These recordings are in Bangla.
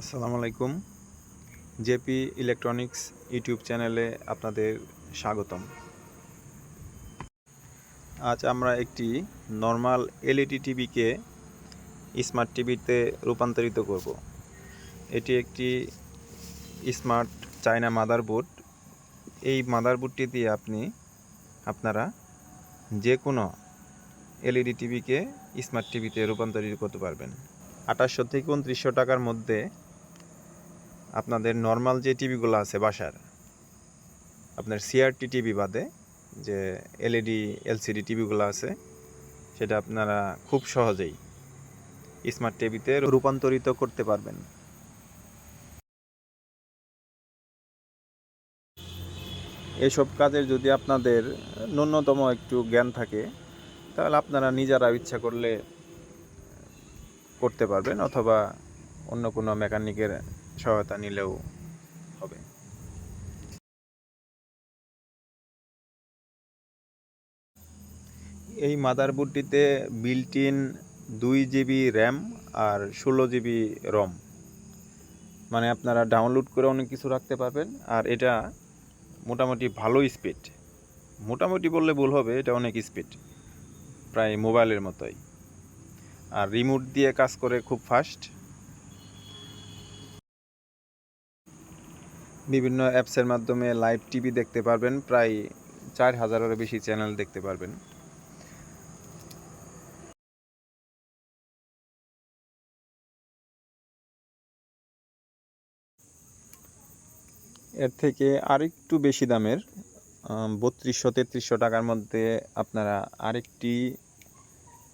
আসসালামু আলাইকুম। জেপি ইলেকট্রনিক্স ইউটিউব চ্যানেলে আপনাদের স্বাগতম। আজ আমরা একটি নর্মাল এলইডি টিভিকে স্মার্ট টিভিতে রূপান্তরিত করব। এটি একটি স্মার্ট চায়না মাদারবোর্ড। এই মাদারবোর্ডটি দিয়ে আপনি, আপনারা যে কোনো এলইডি টিভিকে স্মার্ট টিভিতে রূপান্তরিত করতে পারবেন। আঠাশশো থেকে উনত্রিশশো টাকার মধ্যে আপনাদের নর্মাল যে টিভিগুলো আছে বাসার, আপনার সিআরটি টিভি বাদে যে এলইডি এলসিডি টিভিগুলো আছে, সেটা আপনারা খুব সহজেই স্মার্ট টিভিতে রূপান্তরিত করতে পারবেন। এসব কাজের যদি আপনাদের ন্যূনতম একটু জ্ঞান থাকে, তাহলে আপনারা নিজেরা ইচ্ছা করলে করতে পারবেন, অথবা অন্য কোনো মেকানিকের সহায়তা নিলেও হবে। এই মাদারবোর্ডটিতে বিল্ট ইন দুই জিবি র্যাম আর ষোলো জিবি রম। মানে আপনারা ডাউনলোড করে অনেক কিছু রাখতে পারবেন। আর এটা মোটামুটি ভালো স্পিড। মোটামুটি বললে ভুল হবে, এটা অনেক স্পিড। প্রায় মোবাইলের মতোই। আর রিমোট দিয়ে কাজ করে খুব ফাস্ট। বিভিন্ন অ্যাপসের মাধ্যমে লাইভ টিভি দেখতে পারবেন। প্রায় চার হাজারেরও বেশি চ্যানেল দেখতে পারবেন। এর থেকে আরেকটু বেশি দামের বত্রিশশো তেত্রিশশো টাকার মধ্যে আপনারা আরেকটি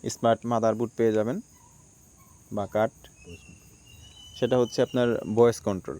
স্মার্ট মাদারবোর্ড পেয়ে যাবেন বা কাট সেটা হচ্ছে আপনার ভয়েস কন্ট্রোল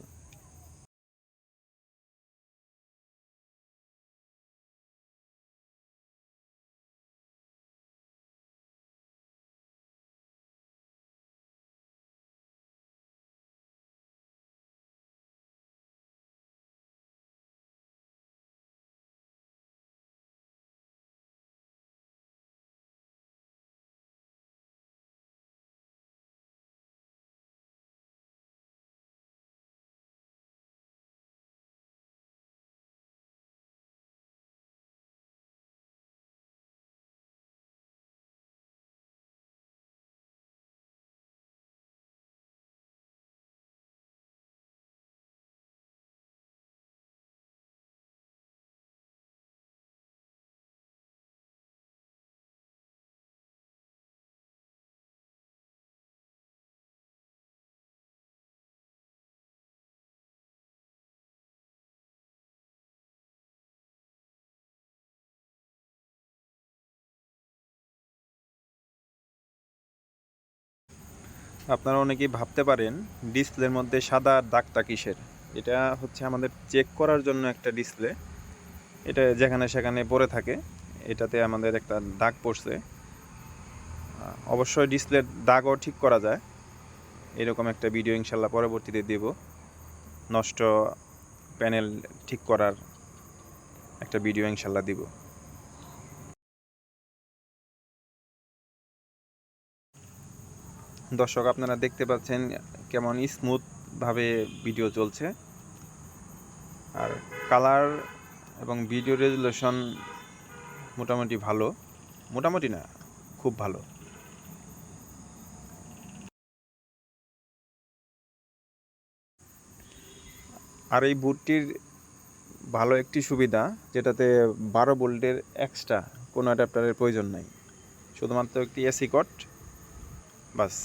আপনারা অনেকেই ভাবতে পারেন ডিসপ্লের মধ্যে সাদা দাগটা কিসের? এটা হচ্ছে আমাদের চেক করার জন্য একটা ডিসপ্লে এটা যেখানে সেখানে পড়ে থাকে, এটাতে আমাদের একটা দাগ পড়ছে। অবশ্যই ডিসপ্লের দাগও ঠিক করা যায়। এরকম একটা ভিডিও ইনশাল্লাহ পরবর্তীতে দেব। নষ্ট প্যানেল ঠিক করার একটা ভিডিও ইনশাল্লাহ দিব। দর্শক, আপনারা দেখতে পাচ্ছেন কেমন স্মুথভাবে ভিডিও চলছে। আর কালার এবং ভিডিও রেজুলেশন মোটামুটি ভালো। মোটামুটি না, খুব ভালো। আর এই বুটটির ভালো একটি সুবিধা, যেটাতে বারো বোল্টের এক্সট্রা কোনো অ্যাডাপ্টারের প্রয়োজন নাই। শুধুমাত্র একটি এসি কট বাস।